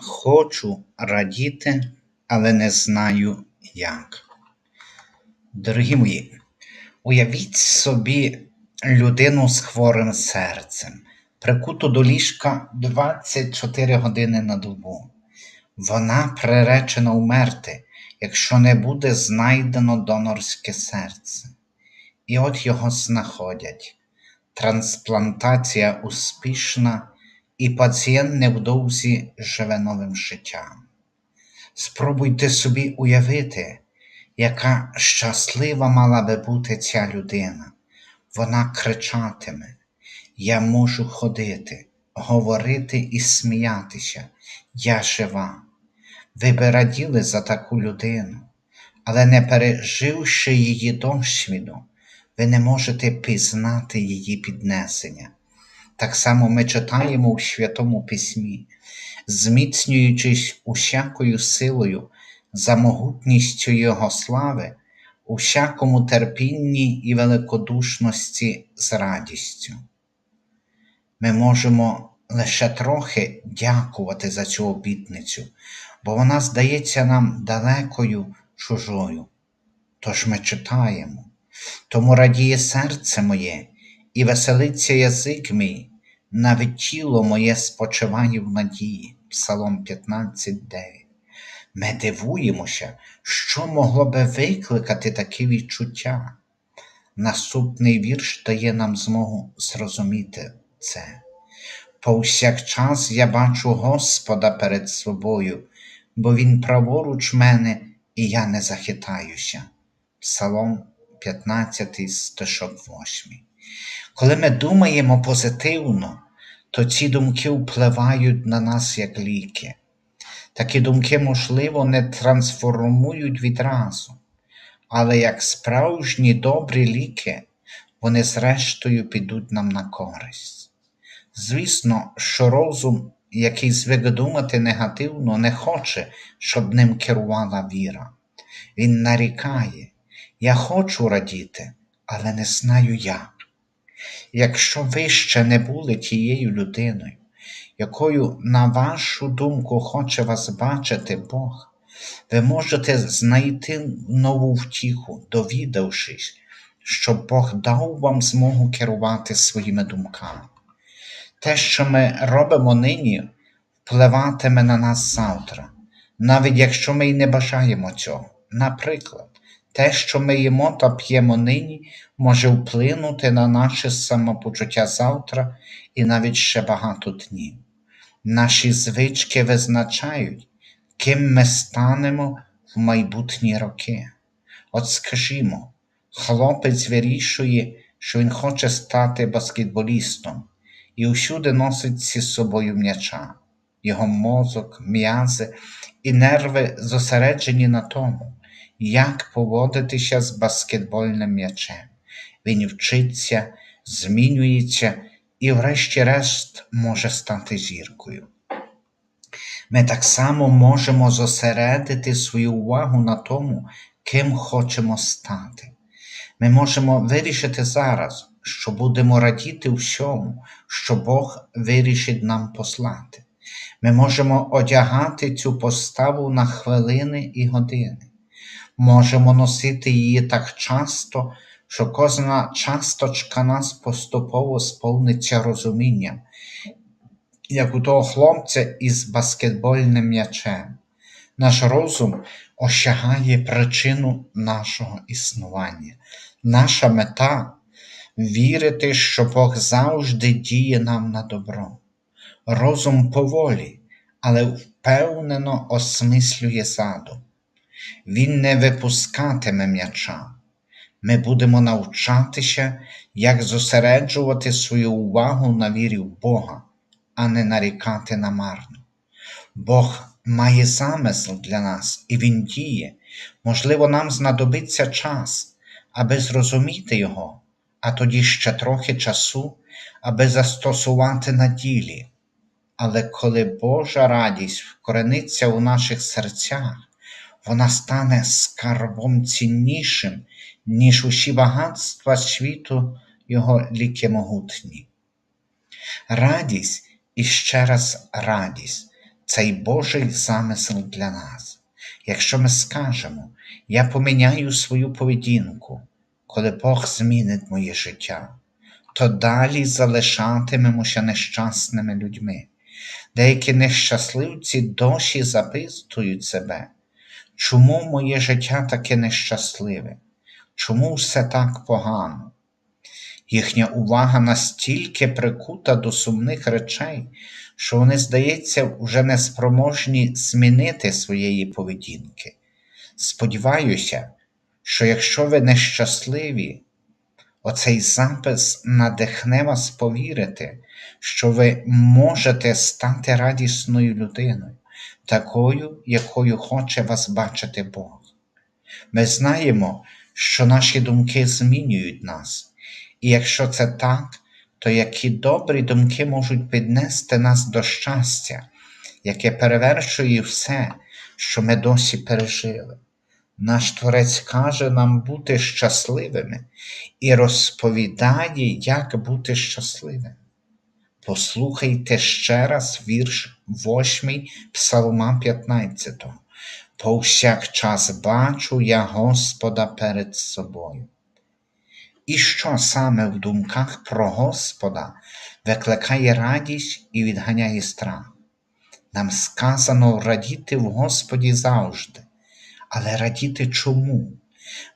Хочу радіти, але не знаю як. Дорогі мої, уявіть собі людину з хворим серцем, прикуту до ліжка 24 години на добу. Вона приречена вмерти, якщо не буде знайдено донорське серце. І от його знаходять. Трансплантація успішна, і пацієнт невдовзі живе новим життям. Спробуйте собі уявити, яка щаслива мала би бути ця людина. Вона кричатиме: Я можу ходити, говорити і сміятися, я жива. Ви би раділи за таку людину, але не переживши її досвіду, ви не можете пізнати її піднесення. Так само ми читаємо у Святому Письмі, зміцнюючись усякою силою за могутністю Його слави, усякому терпінні і великодушності з радістю. Ми можемо лише трохи дякувати за цю обітницю, бо вона здається нам далекою чужою. Тож ми читаємо, тому радіє серце моє і веселиться язик мій, навіть тіло моє спочиває в надії. Псалом 15,9. Ми дивуємося, що могло би викликати такі відчуття. Наступний вірш дає нам змогу зрозуміти це. Повсякчас я бачу Господа перед собою, бо Він праворуч мене, і я не захитаюся. Псалом 15, стишок 8. Коли ми думаємо позитивно, то ці думки впливають на нас як ліки. Такі думки, можливо, не трансформують відразу, але як справжні добрі ліки, вони зрештою підуть нам на користь. Звісно, що розум, який звик думати негативно, не хоче, щоб ним керувала віра. Він нарікає, я хочу радіти, але не знаю як. Якщо ви ще не були тією людиною, якою, на вашу думку, хоче вас бачити Бог, ви можете знайти нову втіху, довідавшись, що Бог дав вам змогу керувати своїми думками. Те, що ми робимо нині, впливатиме на нас завтра, навіть якщо ми й не бажаємо цього. Наприклад, те, що ми їмо та п'ємо нині, може вплинути на наше самопочуття завтра і навіть ще багато днів. Наші звички визначають, ким ми станемо в майбутні роки. От скажімо, хлопець вирішує, що він хоче стати баскетболістом і усюди носить зі собою м'яча. Його мозок, м'язи і нерви зосереджені на тому, як поводитися з баскетбольним м'ячем. Він вчиться, змінюється і, врешті-решт, може стати зіркою. Ми так само можемо зосередити свою увагу на тому, ким хочемо стати. Ми можемо вирішити зараз, що будемо радіти всьому, що Бог вирішить нам послати. Ми можемо одягати цю поставу на хвилини і години. Можемо носити її так часто, що кожна часточка нас поступово сповниться розумінням, як у того хлопця із баскетбольним м'ячем. Наш розум осягає причину нашого існування. Наша мета вірити, що Бог завжди діє нам на добро. Розум поволі, але впевнено осмислює задум. Він не випускатиме м'яча. Ми будемо навчатися, як зосереджувати свою увагу на вірі в Бога, а не нарікати на марно. Бог має замисел для нас і Він діє. Можливо, нам знадобиться час, аби зрозуміти Його, а тоді ще трохи часу, аби застосувати на ділі. Але коли Божа радість вкорениться у наших серцях, вона стане скарбом ціннішим, ніж усі багатства світу його ліки могутні. Радість і ще раз радість цей Божий замисел для нас. Якщо ми скажемо, я поміняю свою поведінку, коли Бог змінить моє життя, то далі залишатимемося нещасними людьми. Деякі нещасливці досі запитують себе, чому моє життя таке нещасливе, чому все так погано? Їхня увага настільки прикута до сумних речей, що вони, здається, вже не спроможні змінити своєї поведінки. Сподіваюся, що якщо ви нещасливі, оцей запис надихне вас повірити, що ви можете стати радісною людиною, такою, якою хоче вас бачити Бог. Ми знаємо, що наші думки змінюють нас, і якщо це так, то які добрі думки можуть піднести нас до щастя, яке перевершує все, що ми досі пережили. Наш Творець каже нам бути щасливими і розповідає, як бути щасливим. Послухайте ще раз вірш 8 Псалма 15. Повсякчас бачу я Господа перед собою. І що саме в думках про Господа викликає радість і відганяє страх? Нам сказано радіти в Господі завжди. Але радіти чому?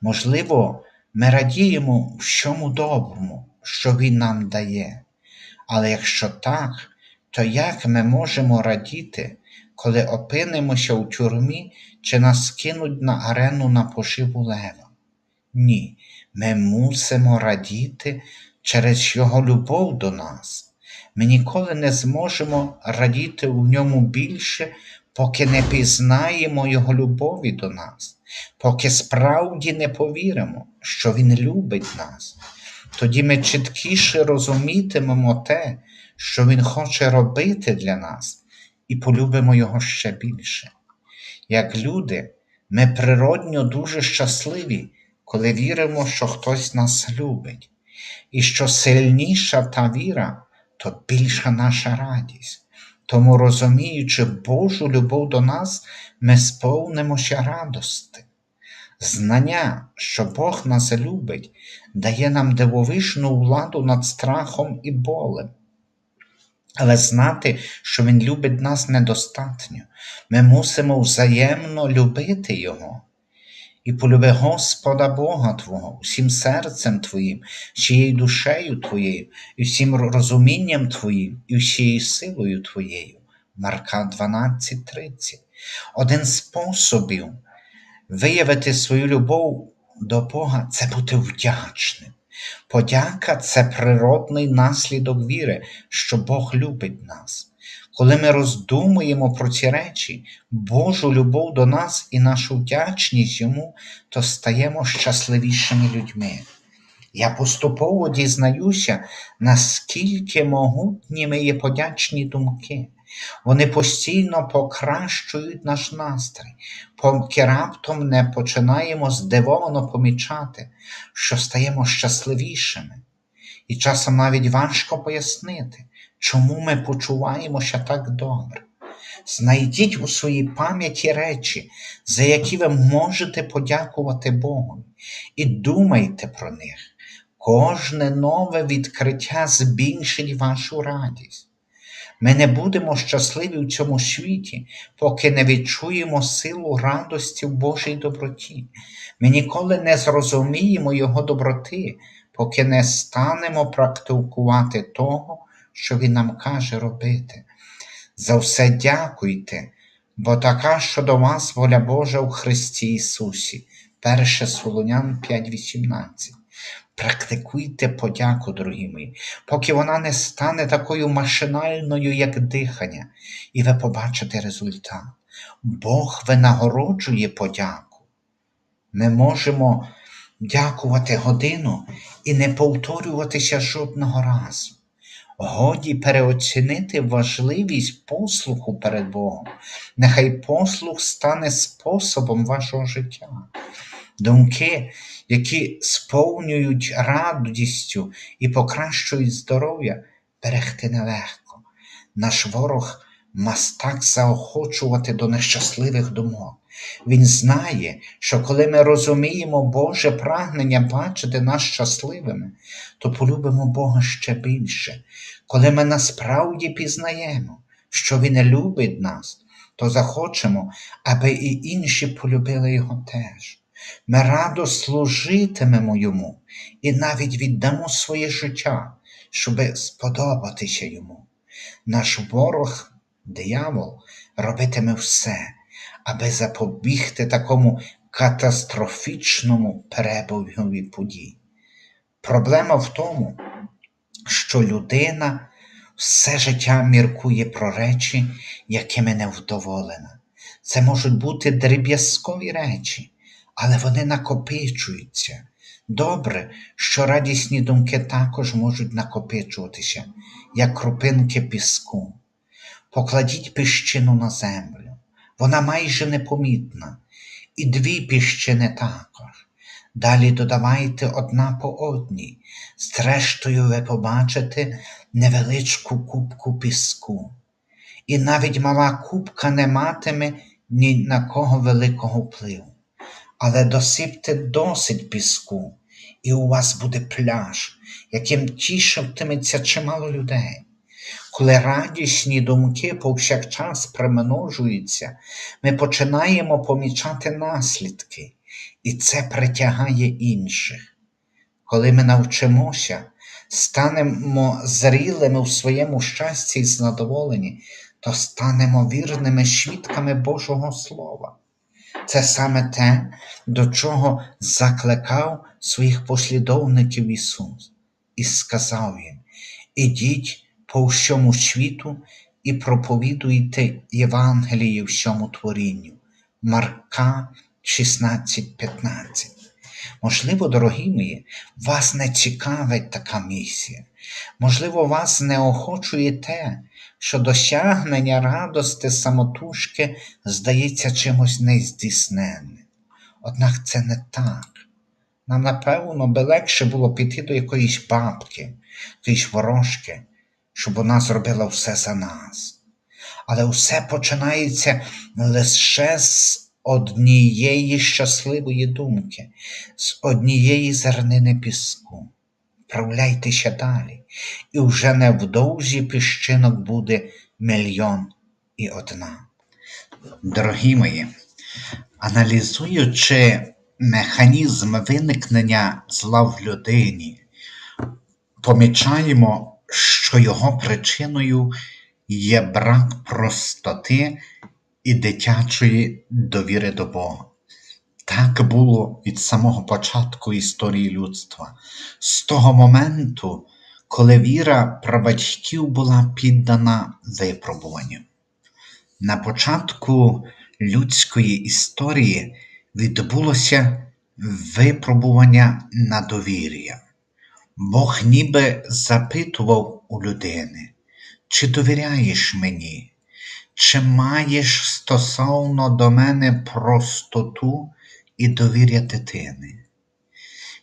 Можливо, ми радіємо всьому доброму, що Він нам дає. Але якщо так, то як ми можемо радіти, коли опинимося у тюрмі чи нас кинуть на арену на поживу лева? Ні, ми мусимо радіти через Його любов до нас. Ми ніколи не зможемо радіти в ньому більше, поки не пізнаємо Його любові до нас, поки справді не повіримо, що Він любить нас. Тоді ми чіткіше розумітимемо те, що Він хоче робити для нас, і полюбимо Його ще більше. Як люди, ми природньо дуже щасливі, коли віримо, що хтось нас любить, і що сильніша та віра, то більша наша радість. Тому, розуміючи Божу любов до нас, ми сповнимося радости. Знання, що Бог нас любить, дає нам дивовижну владу над страхом і болем. Але знати, що Він любить нас недостатньо. Ми мусимо взаємно любити Його. І полюби Господа Бога Твого, всім серцем Твоїм, всією душею Твоєю, і всім розумінням Твоїм, і всією силою Твоєю. Марка 12:30. Один з способів виявити свою любов до Бога це бути вдячним. Подяка це природний наслідок віри, що Бог любить нас. Коли ми роздумуємо про ці речі, Божу любов до нас і нашу вдячність йому, то стаємо щасливішими людьми. Я поступово дізнаюся, наскільки могутніми є подячні думки. Вони постійно покращують наш настрій, поки раптом не починаємо здивовано помічати, що стаємо щасливішими. І часом навіть важко пояснити, чому ми почуваємося так добре. Знайдіть у своїй пам'яті речі, за які ви можете подякувати Богу, і думайте про них. Кожне нове відкриття збільшить вашу радість. Ми не будемо щасливі в цьому світі, поки не відчуємо силу радості в Божій доброті. Ми ніколи не зрозуміємо Його доброти, поки не станемо практикувати того, що Він нам каже робити. За все дякуйте, бо така щодо вас воля Божа у Христі Ісусі. 1 Солонян 5,18. Практикуйте подяку, дорогі мої, поки вона не стане такою машинальною, як дихання, і ви побачите результат. Бог винагороджує подяку. Ми можемо дякувати годину і не повторюватися жодного разу. Годі переоцінити важливість послуху перед Богом. Нехай послух стане способом вашого життя. Думки, які сповнюють радістю і покращують здоров'я, берегти нелегко. Наш ворог мастак заохочувати до нещасливих думок. Він знає, що коли ми розуміємо Боже прагнення бачити нас щасливими, то полюбимо Бога ще більше. Коли ми насправді пізнаємо, що Він любить нас, то захочемо, аби і інші полюбили Його теж. Ми радо служитимемо Йому і навіть віддамо своє життя, щоби сподобатися Йому. Наш ворог, диявол, робитиме все, аби запобігти такому катастрофічному перебігові подій. Проблема в тому, що людина все життя міркує про речі, якими не вдоволена. Це можуть бути дріб'язкові речі, але вони накопичуються. Добре, що радісні думки також можуть накопичуватися, як крупинки піску. Покладіть піщину на землю, вона майже непомітна, і дві піщини також. Далі додавайте одна по одній, зрештою ви побачите невеличку кубку піску. І навіть мала кубка не матиме ні на кого великого впливу. Але досипте досить піску, і у вас буде пляж, яким тішитиметься чимало людей. Коли радісні думки повсякчас примножуються, ми починаємо помічати наслідки, і це притягає інших. Коли ми навчимося, станемо зрілими в своєму щасті і задоволенні, то станемо вірними свідками Божого Слова. Це саме те, до чого закликав своїх послідовників Ісус, і сказав їм: Ідіть по всьому світу і проповідуйте Євангеліє всьому творінню. Марка 16:15. Можливо, дорогі мої, вас не цікавить така місія. Можливо, вас не охочує те, що досягнення радости самотужки здається чимось нездійсненним. Однак це не так. Нам, напевно, би легше було піти до якоїсь бабки, якоїсь ворожки, щоб вона зробила все за нас. Але все починається лише з однієї щасливої думки, з однієї зернини піску. Вправляйтеся далі, і вже невдовзі піщинок буде мільйон і одна. Дорогі мої, аналізуючи механізм виникнення зла в людині, помічаємо, що його причиною є брак простоти і дитячої довіри до Бога. Так було від самого початку історії людства, з того моменту, коли віра прабатьків була піддана випробуванню. На початку людської історії відбулося випробування на довір'я. Бог ніби запитував у людини, чи довіряєш мені, чи маєш стосовно до мене простоту і довір'я дитини.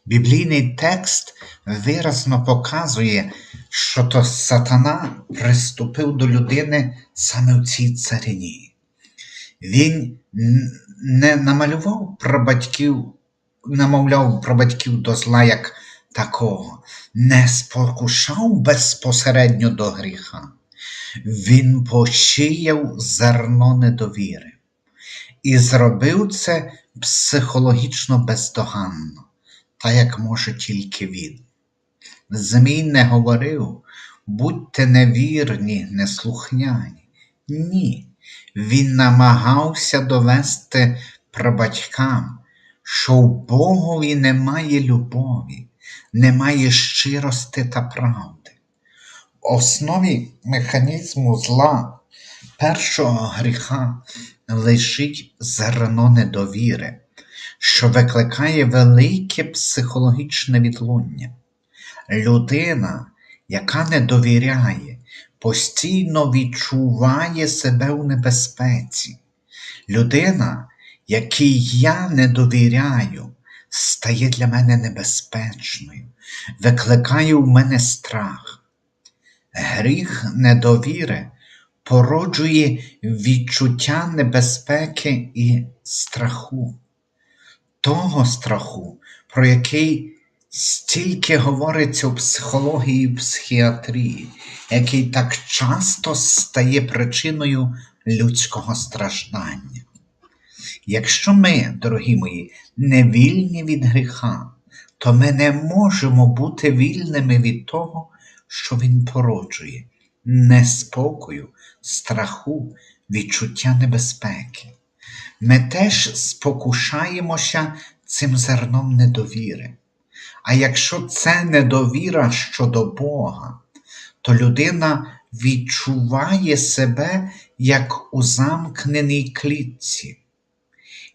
Біблійний текст виразно показує, що то сатана приступив до людини саме в цій царині. Він не намалював прабатьків, намовляв прабатьків до зла як такого, не спокушав безпосередньо до гріха. Він посіяв зерно недовіри і зробив це психологічно бездоганно, та як може тільки він. Змій не говорив, будьте невірні, неслухняні. Ні. Він намагався довести прабатькам, що в Богові немає любові, немає щирости та правди. В основі механізму зла першого гріха лежить зерно недовіри, що викликає велике психологічне відлуння. Людина, яка не довіряє, постійно відчуває себе у небезпеці. Людина, якій я не довіряю, стає для мене небезпечною, викликає у мене страх. Гріх недовіри породжує відчуття небезпеки і страху. Того страху, про який стільки говориться у психології і психіатрії, який так часто стає причиною людського страждання. Якщо ми, дорогі мої, не вільні від гріха, то ми не можемо бути вільними від того, що він породжує, неспокою, страху, відчуття небезпеки. Ми теж спокушаємося цим зерном недовіри. А якщо це недовіра щодо Бога, то людина відчуває себе як у замкненій клітці,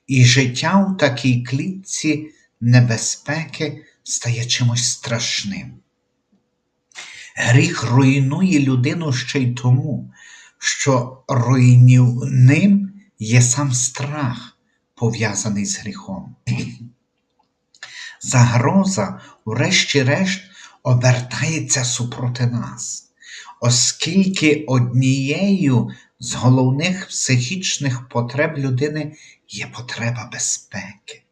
і життя у такій клітці небезпеки стає чимось страшним. Гріх руйнує людину ще й тому, що руйнівним є сам страх, пов'язаний з гріхом. Загроза, врешті-решт, обертається супроти нас, оскільки однією з головних психічних потреб людини є потреба безпеки.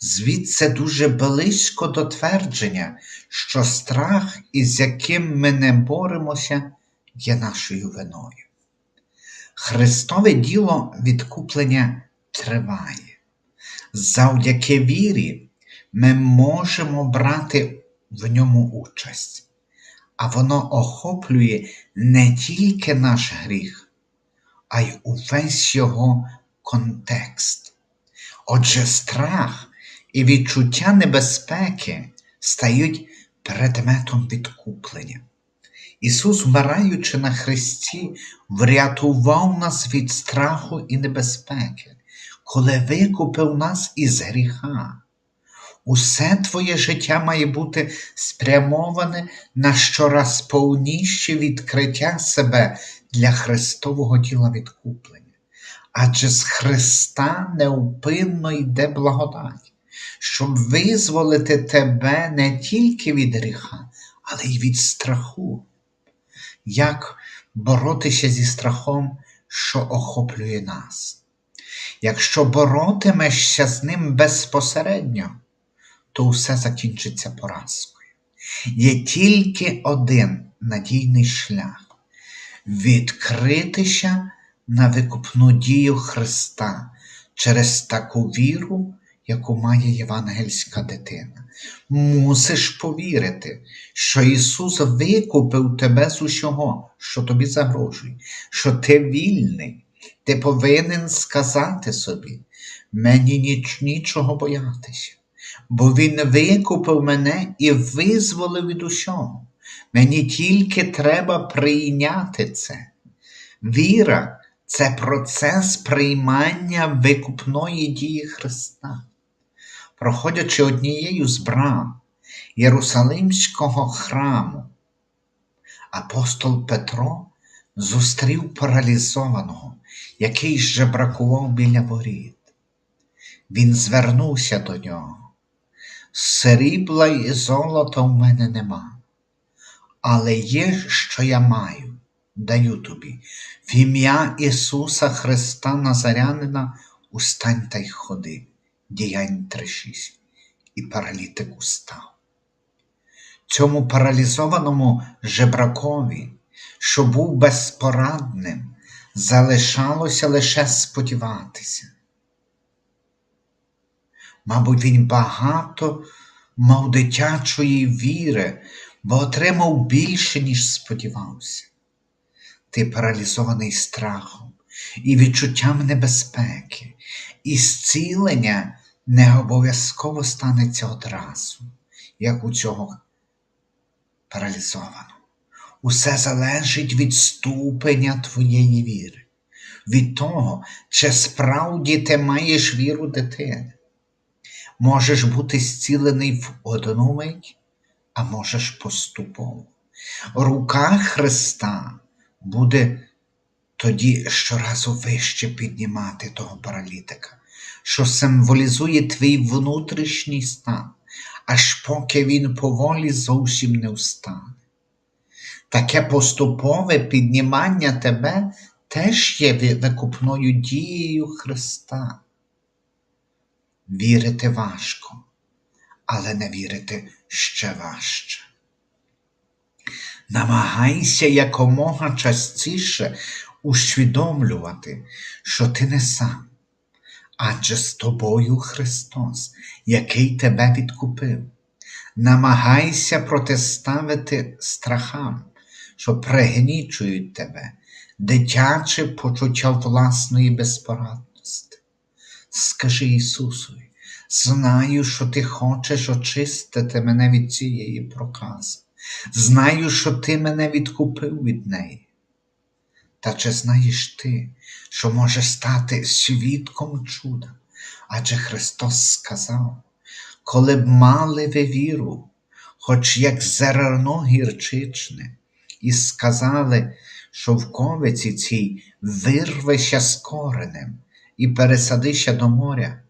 Звідси дуже близько до твердження, що страх, із яким ми не боремося, є нашою виною. Христове діло відкуплення триває. Завдяки вірі ми можемо брати в ньому участь, а воно охоплює не тільки наш гріх, а й увесь його контекст. Отже, страх і відчуття небезпеки стають предметом відкуплення. Ісус, вмираючи на Христі, врятував нас від страху і небезпеки, коли викупив нас із гріха. Усе твоє життя має бути спрямоване на щораз повніше відкриття себе для Христового діла відкуплення. Адже з Христа неупинно йде благодать, щоб визволити тебе не тільки від гріха, але й від страху. Як боротися зі страхом, що охоплює нас? Якщо боротимешся з ним безпосередньо, то все закінчиться поразкою. Є тільки один надійний шлях відкритися на викупну дію Христа через таку віру, яку має євангельська дитина. Мусиш повірити, що Ісус викупив тебе з усього, що тобі загрожує, що ти вільний. Ти повинен сказати собі, мені ніч нічого боятися, бо Він викупив мене і визволив від усього. Мені тільки треба прийняти це. Віра це процес приймання викупної дії Христа. Проходячи однією з брам Єрусалимського храму, апостол Петро зустрів паралізованого, який жебракував біля воріт. Він звернувся до нього. Срібла і золота в мене нема, але є, що я маю, даю тобі. В ім'я Ісуса Христа Назарянина устань та й ходи. Діянь 3.6. І паралітик устав. Цьому паралізованому жебракові, що був безпорадним, залишалося лише сподіватися. Мабуть, він багато мав дитячої віри, бо отримав більше, ніж сподівався. Ти паралізований страхом і відчуттям небезпеки, і зцілення не обов'язково станеться одразу, як у цього паралізованого. Усе залежить від ступеня твоєї віри, від того, чи справді ти маєш віру дитини. Можеш бути зцілений в одну мить, а можеш поступово. Рука Христа буде тоді щоразу вище піднімати того паралітика, що символізує твій внутрішній стан, аж поки він поволі зовсім не встане. Таке поступове піднімання тебе теж є ви- викупною дією Христа. Вірити важко, але не вірити ще важче. Намагайся якомога частіше усвідомлювати, що ти не сам, адже з тобою Христос, який тебе відкупив. Намагайся протиставити страхам, що пригнічують тебе, дитяче почуття власної безпорадності. Скажи Ісусові, знаю, що ти хочеш очистити мене від цієї прокази. Знаю, що ти мене відкупив від неї. Та чи знаєш ти, що можеш стати свідком чуда? Адже Христос сказав, коли б мали ви віру, хоч як зерно гірчичне, і сказали, що в ковиці цій вирвися з коренем і пересадися до моря,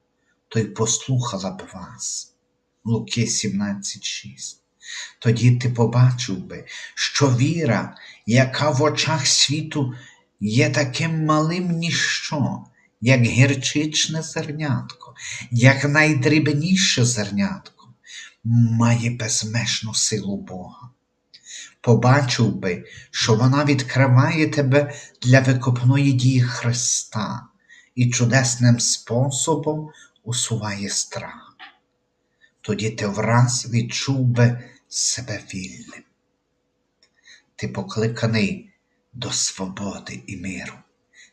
то й послухала б вас. Луки 17,6. Тоді ти побачив би, що віра, яка в очах світу є таким малим ніщо, як гірчичне зернятко, як найдрібніше зернятко, має безмежну силу Бога. Побачив би, що вона відкриває тебе для викупної дії Христа і чудесним способом усуває страх. Тоді ти враз відчув би себе вільним. Ти покликаний до свободи і миру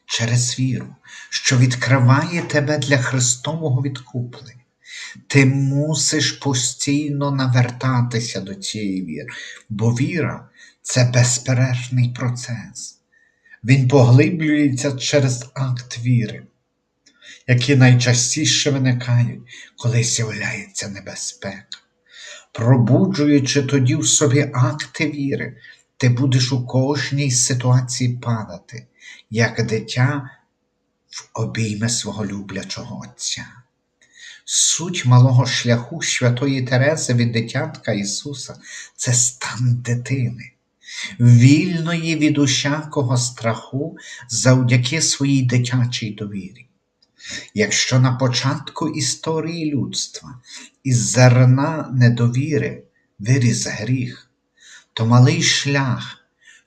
через віру, що відкриває тебе для Христового відкуплення. Ти мусиш постійно навертатися до цієї віри, бо віра це безперервний процес. Він поглиблюється через акт віри, які найчастіше виникають, коли з'являється небезпека. Пробуджуючи тоді в собі акти віри, ти будеш у кожній ситуації падати, як дитя в обійми свого люблячого Отця. Суть малого шляху Святої Терези від дитятка Ісуса це стан дитини, вільної від усякого страху завдяки своїй дитячій довірі. Якщо на початку історії людства із зерна недовіри виріс гріх, то малий шлях,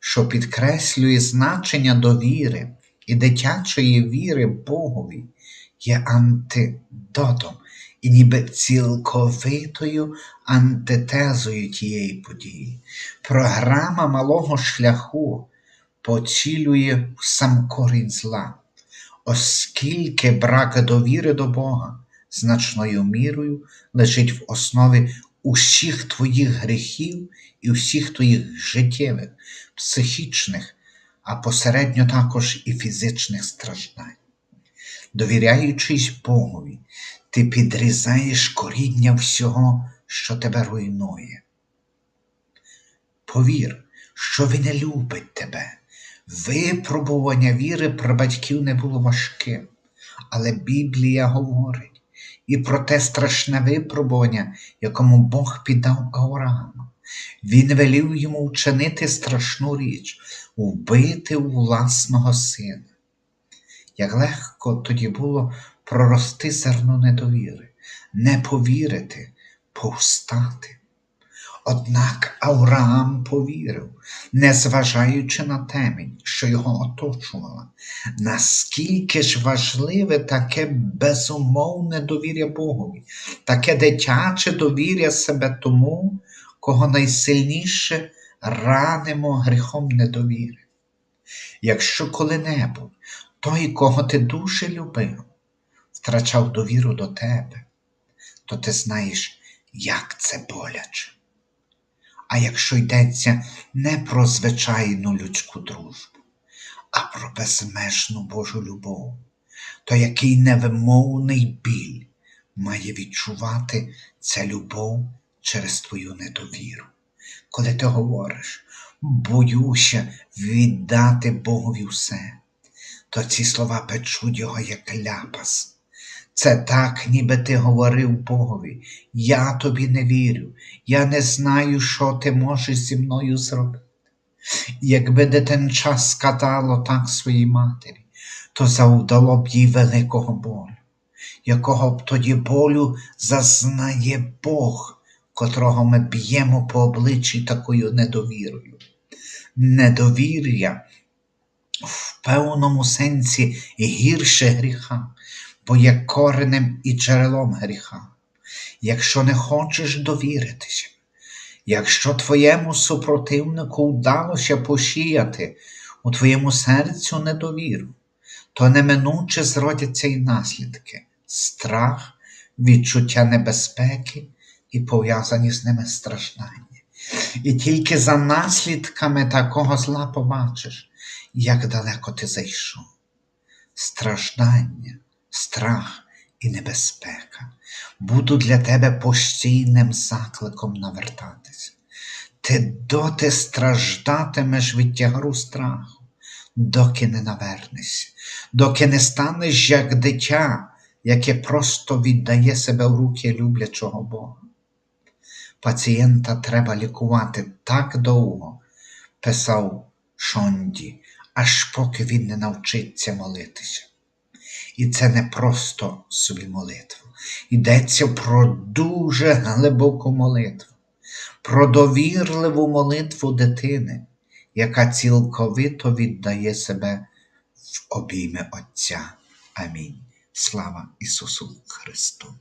що підкреслює значення довіри і дитячої віри Богові, є антидотом і ніби цілковитою антитезою тієї події. Програма малого шляху поцілює сам корінь зла, оскільки брак довіри до Бога значною мірою лежить в основі усіх твоїх гріхів і всіх твоїх життєвих, психічних, а посередньо також і фізичних страждань. Довіряючись Богові, ти підрізаєш коріння всього, що тебе руйнує. Повір, що він не любить тебе. Випробування віри про батьків не було важким, але Біблія говорить і про те страшне випробування, якому Бог піддав Авраама. Він велів йому вчинити страшну річ вбити власного сина. Як легко тоді було прорости зерно недовіри, не повірити, повстати. Однак Авраам повірив, незважаючи на темінь, що його оточувала, наскільки ж важливе таке безумовне довір'я Богові, таке дитяче довір'я себе тому, кого найсильніше ранимо гріхом недовіри. Якщо коли-небудь той, кого ти дуже любив, втрачав довіру до тебе, то ти знаєш, як це боляче. А якщо йдеться не про звичайну людську дружбу, а про безмежну Божу любов, то який невимовний біль має відчувати ця любов через твою недовіру. Коли ти говориш, боюся віддати Богові все, то ці слова печуть його як ляпас. Це так, ніби ти говорив Богові, я тобі не вірю, я не знаю, що ти можеш зі мною зробити. Якби дитинча скатало так своїй матері, то завдало б їй великого болю, якого б тоді болю зазнає Бог, котрого ми б'ємо по обличчі такою недовірою. Недовір'я в певному сенсі гірше гріха, бо є коренем і джерелом гріха. Якщо не хочеш довіритися, якщо твоєму супротивнику вдалося посіяти у твоєму серцю недовіру, то неминуче зродяться й наслідки страх, відчуття небезпеки і пов'язані з ними страждання. І тільки за наслідками такого зла побачиш, як далеко ти зайшов. Страждання, страх і небезпека будуть для тебе постійним закликом навертатися. Ти доти страждатимеш від тягару страху, доки не навернешся, доки не станеш як дитя, яке просто віддає себе в руки люблячого Бога. Пацієнта треба лікувати так довго, писав Шонді, аж поки він не навчиться молитися. І це не просто собі молитва. Йдеться про дуже глибоку молитву, про довірливу молитву дитини, яка цілковито віддає себе в обійми Отця. Амінь. Слава Ісусу Христу!